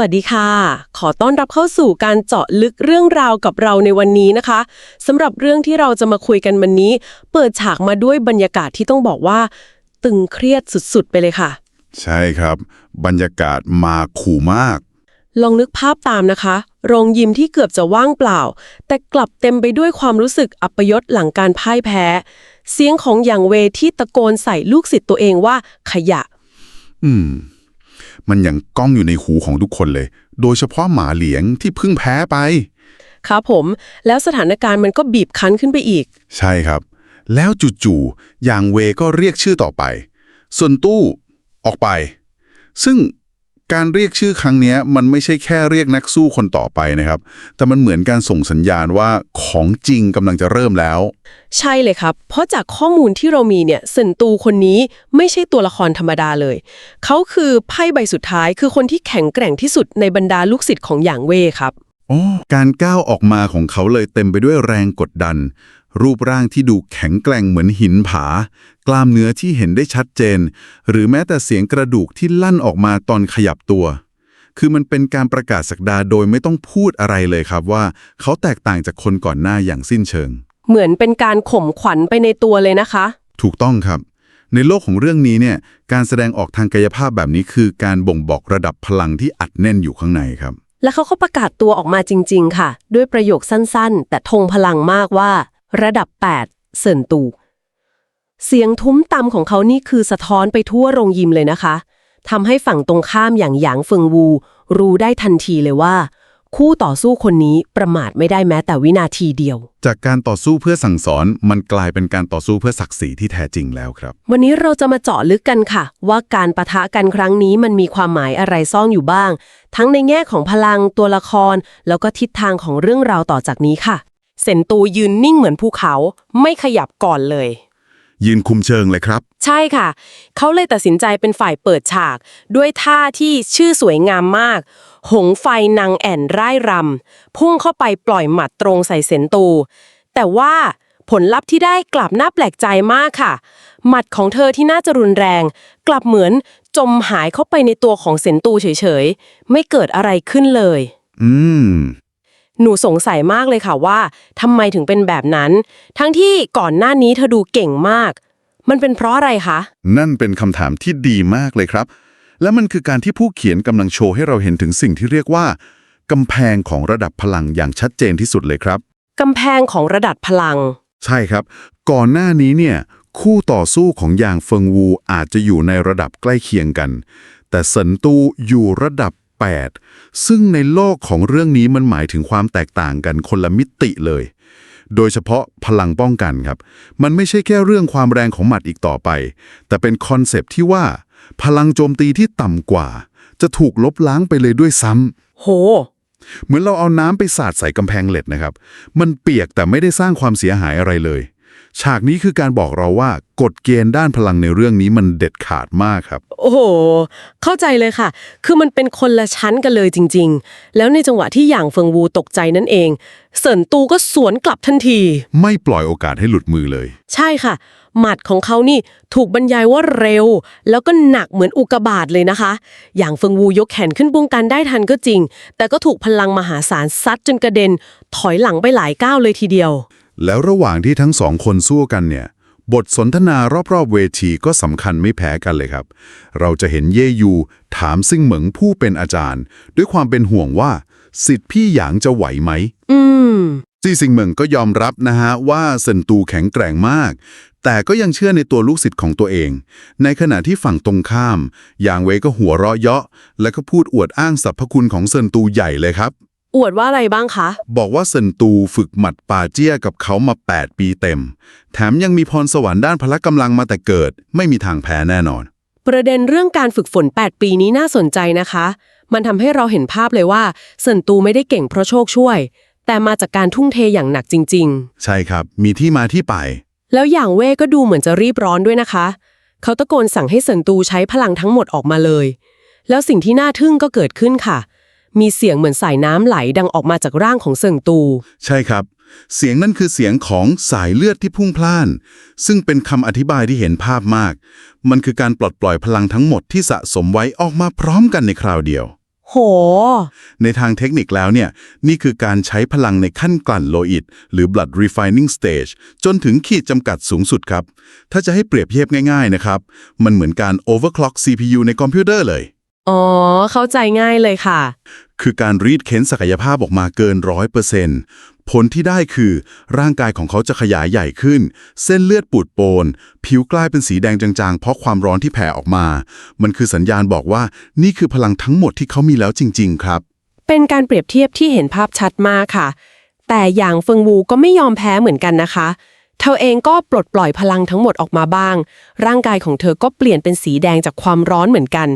วัสดีค่ะ ขอต้อนรับเข้าสู่การเจาะลึกเรื่องราวกับเราในวันนี้นะคะสำหรับเรื่องที่เราจะมาคุยกันวันนี้ เปิดฉากมาด้วยบรรยากาศที่ต้องบอกว่า ตึงเครียดสุดๆ ไปเลยค่ะ ใช่ครับ บรรยากาศมาขู่มาก ลองนึกภาพตามนะคะ โรงยิมที่เกือบจะว่างเปล่า แต่กลับเต็มไปด้วยความรู้สึกอัปยศหลังการพ่ายแพ้ เสียงของอย่างเวที่ตะโกนใส่ลูกศิษย์ตัวเองว่าขยะ อืม มันยังก้องอยู่ในหูของทุกคนเลย โดยเฉพาะหมาเหลียงที่เพิ่งแพ้ไปครับผม แล้วสถานการณ์มันก็บีบคั้นขึ้นไปอีก ใช่ครับ แล้วจู่ๆอย่างเวก็เรียกชื่อต่อไป ส่วนตู้ออกไป ซึ่ง การเรียกชื่อครั้งนี้มันไม่ใช่แค่เรียกนักสู้คนต่อไปนะครับ แต่มันเหมือนการส่งสัญญาณว่าของจริงกำลังจะเริ่มแล้ว ใช่เลยครับ เพราะจากข้อมูลที่เรามีเนี่ยสินตูคนนี้ไม่ใช่ตัวละครธรรมดาเลย เขาคือไพ่ใบสุดท้ายคือคนที่แข็งแกร่งที่สุดในบรรดาลูกศิษย์ของหยางเว่ครับ การก้าวออกมาของเขาเลยเต็มไปด้วยแรงกดดัน รูปร่างที่ดูแข็งแกร่งเหมือนหินผา กล้ามเนื้อที่เห็นได้ชัดเจน หรือแม้แต่เสียงกระดูกที่ลั่นออกมาตอนขยับตัว คือมันเป็นการประกาศสักดาโดยไม่ต้องพูดอะไรเลยครับว่า เขาแตกต่างจากคนก่อนหน้าอย่างสิ้นเชิง เหมือนเป็นการข่มขวัญไปในตัวเลยนะคะ ถูกต้องครับ ในโลกของเรื่องนี้เนี่ยการแสดงออกทางกายภาพแบบนี้คือการบ่งบอกระดับพลังที่อัดแน่นอยู่ข้างในครับ แล้วเขาก็ประกาศตัวออกมาจริง ๆ ค่ะ ด้วยประโยคสั้นๆ แต่ทงพลังมากว่า ระดับ 8 เซินตู เสียงทุ้มตำของเขานี่คือสะท้อนไปทั่วโรงยิมเลยนะคะทำให้ฝั่งตรงข้ามอย่างหยางเฟิงวู รู้ได้ทันทีเลยว่า คู่ต่อสู้คนนี้ประมาทไม่ได้แม้แต่วินาทีเดียว จากการต่อสู้เพื่อสั่งสอนมันกลายเป็นการต่อสู้เพื่อศักดิ์ศรีที่แท้จริงแล้วครับ วันนี้เราจะมาเจาะลึกกันค่ะ ว่าการประทะกันครั้งนี้มันมีความหมายอะไรซ่อนอยู่บ้าง ทั้งในแง่ของพลังตัวละคร แล้วก็ทิศทางของเรื่องราวต่อจากนี้ค่ะ เซนตูยืนนิ่งเหมือนภูเขา ไม่ขยับก่อนเลย ยืนคุมเชิงเลยครับ ใช่ค่ะ เขาเลยตัดสินใจเป็นฝ่ายเปิดฉาก ด้วยท่าที่ชื่อสวยงามมาก หงไฟนางแอ่นร่ายรำพุ่งเข้าไปปล่อยหมัดตรงใส่เซนตู แต่ว่าผลลัพธ์ที่ได้กลับน่าแปลกใจมากค่ะ หมัดของเธอที่น่าจะรุนแรง กลับเหมือนจมหายเข้าไปในตัวของเซนตูเฉยๆ ไม่เกิดอะไรขึ้นเลย อืม หนูสงสัยมากเลยค่ะว่าทำไมถึงเป็นแบบนั้น ทั้งที่ก่อนหน้านี้เธอดูเก่งมาก มันเป็นเพราะอะไรคะ นั่นเป็นคำถามที่ดีมากเลยครับ และมันคือการที่ผู้เขียนกำลังโชว์ให้เราเห็นถึงสิ่งที่เรียกว่ากำแพงของระดับพลังอย่างชัดเจนที่สุดเลยครับ กำแพงของระดับพลัง ใช่ครับ ก่อนหน้านี้เนี่ย คู่ต่อสู้ของยางเฟิงวูอาจจะอยู่ในระดับใกล้เคียงกัน แต่เซินตูอยู่ระดับ 8 ซึ่งในโลกของเรื่องนี้มันหมายถึงความแตกต่างกันคนละมิติเลย โดยเฉพาะพลังป้องกันครับ มันไม่ใช่แค่เรื่องความแรงของหมัดอีกต่อไป แต่เป็นคอนเซปต์ที่ว่า พลังโจมตีที่ต่ำกว่า จะถูกลบล้างไปเลยด้วยซ้ำโห เหมือนเราเอาน้ำไปสาดใส่กำแพงเหล็กนะครับ มันเปียกแต่ไม่ได้สร้างความเสียหายอะไรเลย ฉากนี้คือการบอกเราว่ากฎเกณฑ์ด้านพลังในเรื่องนี้มันเด็ดขาดมากครับ โอ้โห เข้าใจเลยค่ะ คือมันเป็นคนละชั้นกันเลยจริง ๆ แล้วในจังหวะที่หยางเฟิงวูตกใจนั่นเอง เสินตูก็สวนกลับทันที ไม่ปล่อยโอกาสให้หลุดมือเลย ใช่ค่ะ หมัดของเขานี่ถูกบรรยายว่าเร็ว แล้วก็หนักเหมือนอุกกาบาตเลยนะคะอย่างเฟิงวูยกแขนขึ้นป้องกันได้ทันก็จริง แต่ก็ถูกพลังมหาศาลซัดจนกระเด็น ถอยหลังไปหลายก้าวเลยทีเดียว แล้วระหว่างที่ทั้งสองคนสู้กันเนี่ย บทสนทนารอบๆเวทีก็สำคัญไม่แพ้กันเลยครับ เราจะเห็นเย่ยู ถามซิ่งเหมิงผู้เป็นอาจารย์ ด้วยความเป็นห่วงว่า สิทธิ์พี่หยางจะไหวไหม อืมซี่ซิงเหมิงก็ยอมรับนะฮะว่าเซินตูแข็งแกร่งมาก แต่ก็ยังเชื่อในตัวลูกศิษย์ของตัวเอง ในขณะที่ฝั่งตรงข้ามยางเวก็หัวเราะเยาะ และก็พูดอวดอ้างสรรพคุณของเซินตูใหญ่เลยครับ อวดว่าอะไรบ้างคะ บอกว่าเซินตูฝึกหมัดปาเจี้ยกับเขามา 8 ปีเต็ม แถมยังมีพรสวรรค์ด้านพละกำลังมาแต่เกิด ไม่มีทางแพ้แน่นอน ประเด็นเรื่องการฝึกฝน 8 ปีนี้น่าสนใจนะคะ มันทำให้เราเห็นภาพเลยว่าเซินตูไม่ได้เก่งเพราะโชคช่วย แต่มาจากการทุ่มเทอย่างหนักจริง ใช่ครับ มีที่มาที่ไป ๆ แล้วอย่างเว่ก็ดูเหมือนจะรีบร้อนด้วยนะคะ เขาตะโกนสั่งให้เซินตูใช้พลังทั้งหมดออกมาเลย แล้วสิ่งที่น่าทึ่งก็เกิดขึ้นค่ะ มีเสียงเหมือนสายน้ำไหลดังออกมาจากร่างของเซินตู ใช่ครับ เสียงนั่นคือเสียงของสายเลือดที่พุ่งพล่าน ซึ่งเป็นคำอธิบายที่เห็นภาพมาก มันคือการปลดปล่อยพลังทั้งหมดที่สะสมไว้ออกมาพร้อมกันในคราวเดียวโโหในทางเทคนิคแล้วเนี่ย นี่คือการใช้พลังในขั้นกลั่นโลหิตหรือ blood refining stage จนถึงขีดจำกัดสูงสุดครับ ถ้าจะให้เปรียบเทียบง่าย ๆ นะครับ มันเหมือนการ overclock CPU ในคอมพิวเตอร์เลย อ๋อ เข้าใจง่ายเลยค่ะ คือการรีดเค้นศักยภาพออกมาเกินร้อยเปอร์เซ็นต์ผลที่ได้คือ ร่างกายของเขาจะขยายใหญ่ขึ้น เส้นเลือดปูดโปน ผิวกลายเป็นสีแดงจางๆ เพราะความร้อนที่แผ่ออกมา มันคือสัญญาณบอกว่านี่คือพลังทั้งหมดที่เขามีแล้วจริง ๆ ครับ เป็นการเปรียบเทียบที่เห็นภาพชัดมากค่ะ แต่อย่างเฟิงวูก็ไม่ยอมแพ้เหมือนกันนะคะ เธอเองก็ปลดปล่อยพลังทั้งหมดออกมาบ้าง ร่างกายของเธอก็เปลี่ยนเป็นสีแดงจากความร้อนเหมือนกัน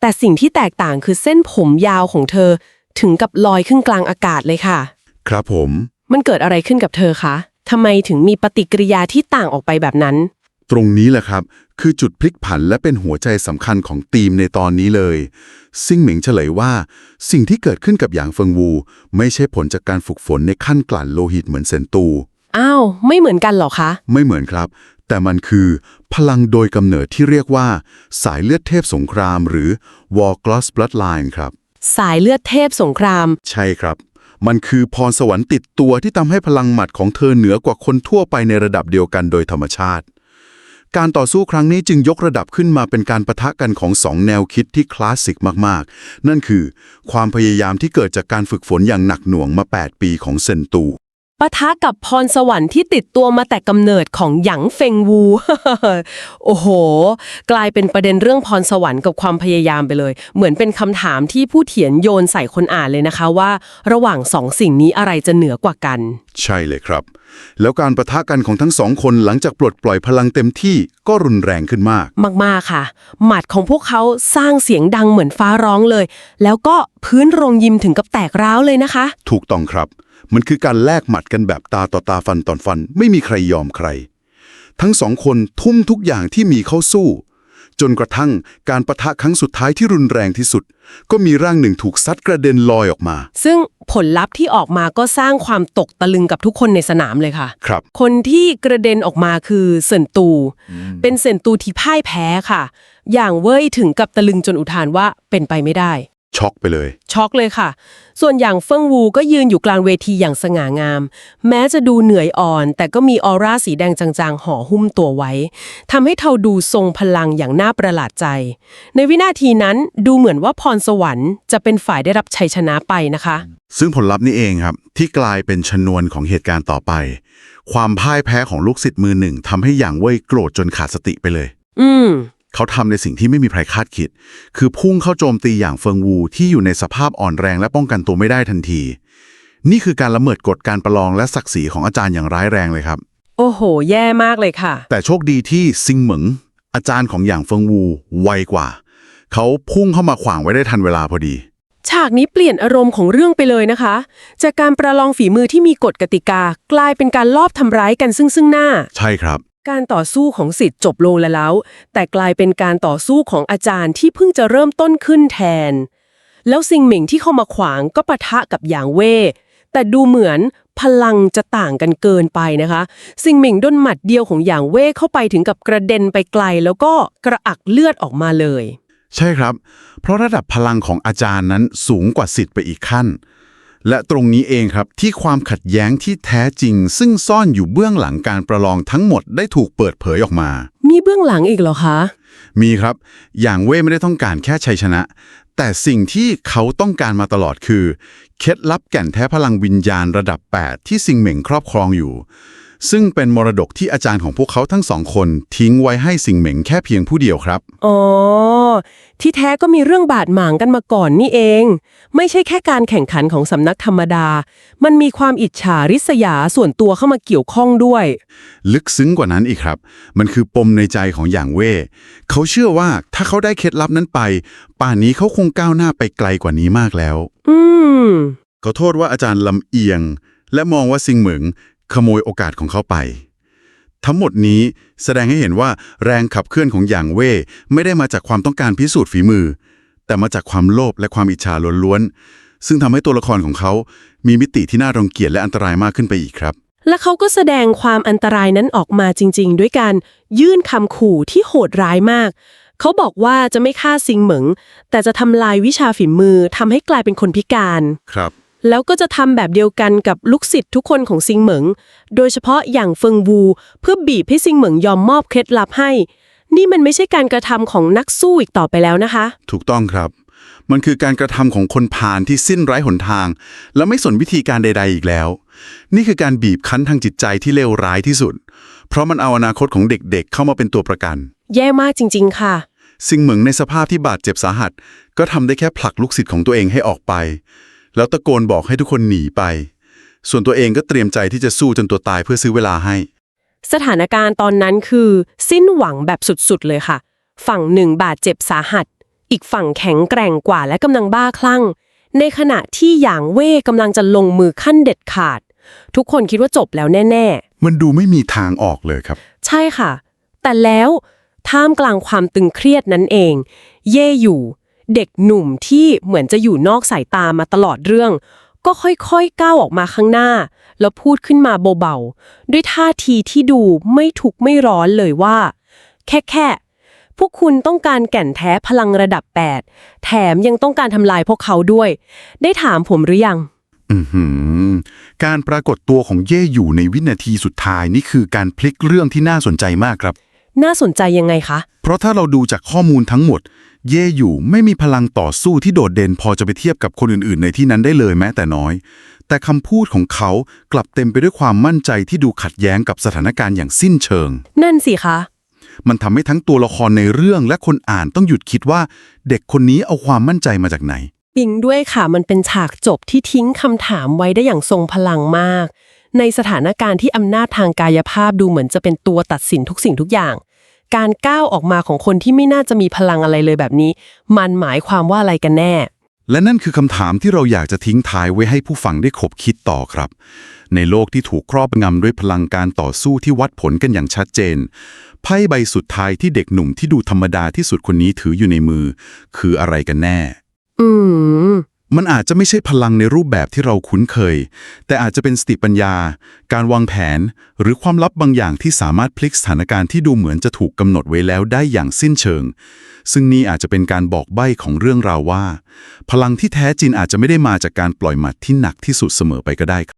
แต่สิ่งที่แตกต่างคือเส้นผมยาวของเธอ ถึงกับลอยขึ้นกลางอากาศเลยค่ะ ครับผม มันเกิดอะไรขึ้นกับเธอคะทำไมถึงมีปฏิกิริยาที่ต่างออกไปแบบนั้น ตรงนี้แหละครับ คือจุดพลิกผันและเป็นหัวใจสำคัญของทีมในตอนนี้เลย ซิ่งเหมิงเฉลยว่า สิ่งที่เกิดขึ้นกับหยางเฟิงวู ไม่ใช่ผลจากการฝึกฝนในขั้นกลั่นโลหิตเหมือนเซนตู อ้าว ไม่เหมือนกันเหรอคะ ไม่เหมือนครับ แต่มันคือ พลังโดยกำเนิดที่เรียกว่า สายเลือดเทพสงคราม หรือ War Gloss Bloodline ครับ สายเลือดเทพสงคราม ใช่ครับ มันคือพรสวรรค์ติดตัวที่ทำให้พลังหมัดของเธอเหนือกว่าคนทั่วไปในระดับเดียวกันโดยธรรมชาติ การต่อสู้ครั้งนี้จึงยกระดับขึ้นมาเป็นการประทะกันของสองแนวคิดที่คลาสสิกมากๆ นั่นคือ ความพยายามที่เกิดจากการฝึกฝนอย่างหนักหน่วงมา 8 ปีของเซนตู ปะทะกับพรสวรรค์ที่ติดตัวมาแต่กำเนิดของหยางเฟงวู โอ้โห กลายเป็นประเด็นเรื่องพรสวรรค์กับความพยายามไปเลย เหมือนเป็นคำถามที่ผู้เขียนโยนใส่คนอ่านเลยนะคะว่า ระหว่างสองสิ่งนี้อะไรจะเหนือกว่ากัน ใช่เลยครับ แล้วการประทะกันของทั้งสองคนหลังจากปลดปล่อยพลังเต็มที่ก็รุนแรงขึ้นมาก มากๆค่ะ หมัดของพวกเขาสร้างเสียงดังเหมือนฟ้าร้องเลย แล้วก็พื้นโรงยิมถึงกับแตกร้าวเลยนะคะ ถูกต้องครับ มันคือการแลกหมัดกันแบบตาต่อตาฟันต่อฟัน ไม่มีใครยอมใคร ทั้งสองคนทุ่มทุกอย่างที่มีเข้าสู้ จนกระทั่งการประทะครั้งสุดท้ายที่รุนแรงที่สุด ก็มีร่างหนึ่งถูกซัดกระเด็นลอยออกมา ซึ่งผลลัพธ์ที่ออกมาก็สร้างความตกตะลึงกับทุกคนในสนามเลยค่ะ ครับ คนที่กระเด็นออกมาคือเซินตู เป็นเซินตูที่พ่ายแพ้ค่ะ อย่างเว่ยถึงกับตะลึงจนอุทานว่าเป็นไปไม่ได้ ช็อกไปเลย ช็อกเลยค่ะ ส่วนอย่างเฟิงวูก็ยืนอยู่กลางเวทีอย่างสง่างาม แม้จะดูเหนื่อยอ่อน แต่ก็มีออร่าสีแดงจางๆห่อหุ้มตัวไว้ทำให้เธอดูทรงพลังอย่างน่าประหลาดใจ ในวินาทีนั้นดูเหมือนว่าพรสวรรค์จะเป็นฝ่ายได้รับชัยชนะไปนะคะ ซึ่งผลลัพธ์นี้เองครับ ที่กลายเป็นชนวนของเหตุการณ์ต่อไป ความพ่ายแพ้ของลูกศิษย์มือหนึ่งทำให้หยางเว่ยโกรธจนขาดสติไปเลย อืม เขาทำในสิ่งที่ไม่มีใครคาดคิด คือพุ่งเข้าโจมตีอย่างเฟิงวูที่อยู่ในสภาพอ่อนแรงและป้องกันตัวไม่ได้ทันที นี่คือการละเมิดกฎการประลองและศักดิ์ศรีของอาจารย์อย่างร้ายแรงเลยครับ โอ้โห แย่มากเลยค่ะ แต่โชคดีที่ซิงเหมิง อาจารย์ของอย่างเฟิงวูไวกว่า เขาพุ่งเข้ามาขวางไว้ได้ทันเวลาพอดีฉากนี้เปลี่ยนอารมณ์ของเรื่องไปเลยนะคะ จากการประลองฝีมือที่มีกฎกติกา กลายเป็นการลอบทำร้ายกันซึ่งซึ่งหน้า ใช่ครับ การต่อสู้ของสิทธิ์จบลงแล้ว แต่กลายเป็นการต่อสู้ของอาจารย์ที่เพิ่งจะเริ่มต้นขึ้นแทน แล้วซิงหมิงที่เข้ามาขวางก็ปะทะกับหยางเว่แต่ดูเหมือนพลังจะต่างกันเกินไปนะคะ ซิงหมิงด้นหมัดเดียวของหยางเว่เข้าไปถึงกับกระเด็นไปไกล แล้วก็กระอักเลือดออกมาเลย ใช่ครับ เพราะระดับพลังของอาจารย์นั้นสูงกว่าสิทธิ์ไปอีกขั้น และตรงนี้เองครับที่ความขัดแย้งที่แท้จริง ซึ่งซ่อนอยู่เบื้องหลังการประลองทั้งหมดได้ถูกเปิดเผยออกมา มีเบื้องหลังอีกเหรอคะ มีครับ อย่างเว่ยไม่ได้ต้องการแค่ชัยชนะ แต่สิ่งที่เขาต้องการมาตลอดคือ เคล็ดลับแก่นแท้พลังวิญญาณระดับ 8 ที่ซิงเหม่งครอบครองอยู่ ซึ่งเป็นมรดกที่อาจารย์ของพวกเขาทั้งสองคนทิ้งไว้ให้ซิงเหม่งแค่เพียงผู้เดียวครับ อ๋อ ที่แท้ก็มีเรื่องบาดหมางกันมาก่อนนี่เอง ไม่ใช่แค่การแข่งขันของสำนักธรรมดา มันมีความอิจฉาริษยาส่วนตัวเข้ามาเกี่ยวข้องด้วย ลึกซึ้งกว่านั้นอีกครับ มันคือปมในใจของอย่างเว่เขาเชื่อว่าถ้าเขาได้เคล็ดลับนั้นไป ป่านนี้เขาคงก้าวหน้าไปไกลกว่านี้มากแล้ว อืม เขาโทษว่าอาจารย์ลำเอียง และมองว่าซิงเหมิง ขโมยโอกาสของเขาไป ทั้งหมดนี้แสดงให้เห็นว่าแรงขับเคลื่อนของหยางเว่ไม่ได้มาจากความต้องการพิสูจน์ฝีมือ แต่มาจากความโลภและความอิจฉาล้วนๆซึ่งทำให้ตัวละครของเขามีมิติที่น่ารังเกียจและอันตรายมากขึ้นไปอีกครับและเขาก็แสดงความอันตรายนั้นออกมาจริง ๆ ด้วยการยื่นคำขู่ที่โหดร้ายมาก เขาบอกว่าจะไม่ฆ่าซิงเหมิง แต่จะทำลายวิชาฝีมือทำให้กลายเป็นคนพิการ ครับ แล้วก็จะทำแบบเดียวกันกับลูกศิษย์ทุกคนของซิงเหมิง โดยเฉพาะอย่างเฟิงวู เพื่อบีบให้ซิงเหมิงยอมมอบเคล็ดลับให้ นี่มันไม่ใช่การกระทำของนักสู้อีกต่อไปแล้วนะคะ ถูกต้องครับ มันคือการกระทำของคนพาลที่สิ้นไร้หนทาง และไม่สนวิธีการใด ๆ อีกแล้ว นี่คือการบีบคั้นทางจิตใจที่เลวร้ายที่สุด เพราะมันเอาอนาคตของเด็กๆ เข้ามาเป็นตัวประกัน แย่มากจริง ๆ ค่ะ ซิงเหมิงในสภาพที่บาดเจ็บสาหัส ก็ทำได้แค่ผลักลูกศิษย์ของตัวเองให้ออกไป แล้วตะโกนบอกให้ทุกคนหนีไป ส่วนตัวเองก็เตรียมใจที่จะสู้จนตัวตายเพื่อซื้อเวลาให้ สถานการณ์ตอนนั้นคือ สิ้นหวังแบบสุดๆเลยค่ะ ฝั่งหนึ่งบาดเจ็บสาหัส อีกฝั่งแข็งแกร่งกว่าและกำลังบ้าคลั่ง ในขณะที่หยางเว่กำลังจะลงมือขั้นเด็ดขาด ทุกคนคิดว่าจบแล้วแน่มันดูไม่มีทางออกเลยครับๆใช่ค่ะ แต่แล้วท่ามกลางความตึงเครียดนั้นเอง เย่อยู่ เด็กหนุ่มที่เหมือนจะอยู่นอกสายตามาตลอดเรื่อง ก็ค่อยๆก้าวออกมาข้างหน้า แล้วพูดขึ้นมาเบาๆ ด้วยท่าทีที่ดูไม่ทุกข์ไม่ร้อนเลยว่า แค่แค่พวกคุณต้องการแก่นแท้พลังระดับ 8 แถมยังต้องการทำลายพวกเขาด้วย ได้ถามผมหรือยัง อือหือการปรากฏตัวของเย่อยู่ในวินาทีสุดท้ายนี่คือการพลิกเรื่องที่น่าสนใจมากครับ น่าสนใจยังไงคะ เพราะถ้าเราดูจากข้อมูลทั้งหมด เย่อยู่ไม่มีพลังต่อสู้ที่โดดเด่นพอจะไปเทียบกับคนอื่นๆ ในที่นั้นได้เลยแม้แต่น้อย แต่คำพูดของเขากลับเต็มไปด้วยความมั่นใจที่ดูขัดแย้งกับสถานการณ์อย่างสิ้นเชิง นั่นสิคะ มันทำให้ทั้งตัวละครในเรื่องและคนอ่านต้องหยุดคิดว่า เด็กคนนี้เอาความมั่นใจมาจากไหน ปิงด้วยค่ะมันเป็นฉากจบที่ทิ้งคำถามไว้ได้อย่างทรงพลังมาก ในสถานการณ์ที่อำนาจทางกายภาพดูเหมือนจะเป็นตัวตัดสินทุกสิ่งทุกอย่าง การก้าวออกมาของคนที่ไม่น่าจะมีพลังอะไรเลยแบบนี้ มันหมายความว่าอะไรกันแน่ และนั่นคือคำถามที่เราอยากจะทิ้งท้ายไว้ให้ผู้ฟังได้ขบคิดต่อครับ ในโลกที่ถูกครอบงำด้วยพลังการต่อสู้ที่วัดผลกันอย่างชัดเจน ไพ่ใบสุดท้ายที่เด็กหนุ่มที่ดูธรรมดาที่สุดคนนี้ถืออยู่ในมือ คืออะไรกันแน่ อืม มันอาจจะไม่ใช่พลังในรูปแบบที่เราคุ้นเคย แต่อาจจะเป็นสติปัญญา การวางแผน หรือความลับบางอย่างที่สามารถพลิกสถานการณ์ที่ดูเหมือนจะถูกกำหนดไว้แล้วได้อย่างสิ้นเชิง ซึ่งนี่อาจจะเป็นการบอกใบ้ของเรื่องราวว่า พลังที่แท้จริงอาจจะไม่ได้มาจากการปล่อยหมัดที่หนักที่สุดเสมอไปก็ได้ครับ